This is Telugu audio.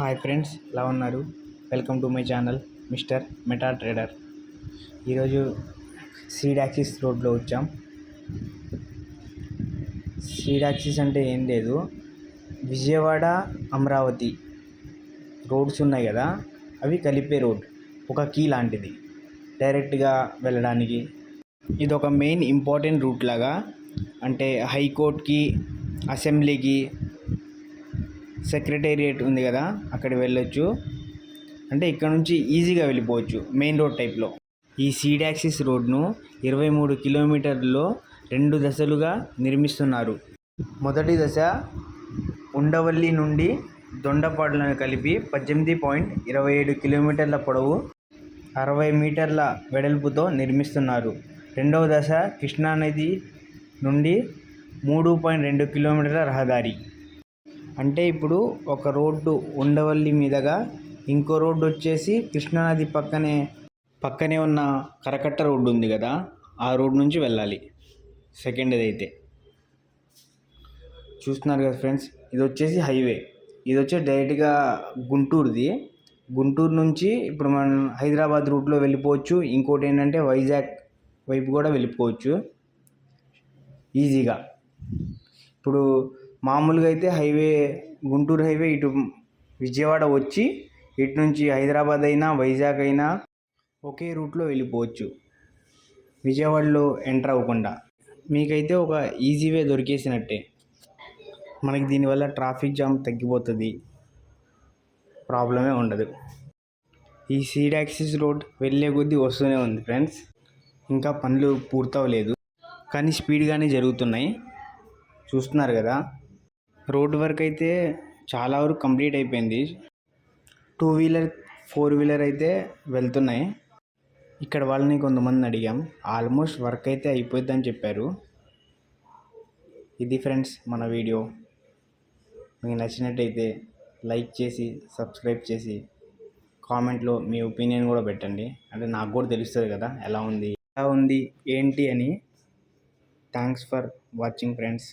హాయ్ ఫ్రెండ్స్ ఎలా ఉన్నారు? Welcome to my channel mister meta trader. ఈరోజు సీడాక్సిస్ రోడ్లో వచ్చాం. సీడాక్సిస్ అంటే ఏం లేదు. విజయవాడ అమరావతి రోడ్స్ ఉన్నాయి కదా అవి కలిపే రోడ్ ఒక కీ లాంటిది డైరెక్ట్గా వెళ్ళడానికి. ఇది ఒక మెయిన్ ఇంపార్టెంట్ రూట్ లాగా అంటే హైకోర్టుకి అసెంబ్లీకి సెక్రటేరియట్ ఉంది కదా అక్కడ వెళ్ళొచ్చు. అంటే ఇక్కడ నుంచి ఈజీగా వెళ్ళిపోవచ్చు మెయిన్ రోడ్ టైప్లో. ఈ సీడ్ యాక్సిస్ రోడ్ను ఇరవై మూడు కిలోమీటర్లలో రెండు దశలుగా నిర్మిస్తున్నారు. మొదటి దశ ఉండవల్లి నుండి దొండపాడులను కలిపి పద్దెనిమిది పాయింట్ ఇరవై ఏడు కిలోమీటర్ల పొడవు అరవై మీటర్ల వెడల్పుతో నిర్మిస్తున్నారు. రెండవ దశ కృష్ణానది నుండి మూడు పాయింట్ రెండు కిలోమీటర్ల రహదారి. అంటే ఇప్పుడు ఒక రోడ్డు ఉండవల్లి మీదుగా ఇంకో రోడ్డు వచ్చేసి కృష్ణానది పక్కనే పక్కనే ఉన్న కరకట్ట రోడ్డు ఉంది కదా ఆ రోడ్ నుంచి వెళ్ళాలి. సెకండ్ అయితే చూస్తున్నారు కదా ఫ్రెండ్స్ ఇది వచ్చేసి హైవే. ఇది వచ్చేసి డైరెక్ట్గా గుంటూరుది. గుంటూరు నుంచి ఇప్పుడు మనం హైదరాబాద్ రూట్లో వెళ్ళిపోవచ్చు. ఇంకోటి ఏంటంటే వైజాగ్ వైపు కూడా వెళ్ళిపోవచ్చు. ఈజీగా. ఇప్పుడు మామూలుగా అయితే హైవే గుంటూరు హైవే ఇటు విజయవాడ వచ్చి ఇటు నుంచి హైదరాబాద్ అయినా వైజాగ్ అయినా ఒకే రూట్లో వెళ్ళిపోవచ్చు. విజయవాడలో ఎంటర్ అవ్వకుండా. మీకైతే ఒక ఈజీ వే దొరికేసినట్టే. మనకి దీనివల్ల ట్రాఫిక్ జామ్ తగ్గిపోతుంది. ప్రాబ్లమే ఉండదు. ఈ సీడ్ యాక్సిస్ రోడ్ వెళ్ళే కొద్దీ వస్తూనే ఉంది ఫ్రెండ్స్. ఇంకా పనులు పూర్తవలేదు. కానీ స్పీడ్గానే జరుగుతున్నాయి. చూస్తున్నారు కదా. రోడ్ వర్క్ అయితే చాలా వరకు కంప్లీట్ అయిపోయింది. టూ వీలర్ ఫోర్ వీలర్ అయితే వెళ్తున్నాయి. ఇక్కడ వాళ్ళని కొంతమంది అడిగాం. ఆల్మోస్ట్ వర్క్ అయితే అయిపోద్దని చెప్పారు. ఇది ఫ్రెండ్స్ మన వీడియో. మీకు నచ్చినట్టయితే లైక్ చేసి సబ్స్క్రైబ్ చేసి కామెంట్లో మీ ఒపీనియన్ కూడా పెట్టండి. అంటే నాకు కూడా తెలుస్తుంది కదా ఎలా ఉంది ఎలా ఉంది ఏంటి అని. Thanks for watching friends.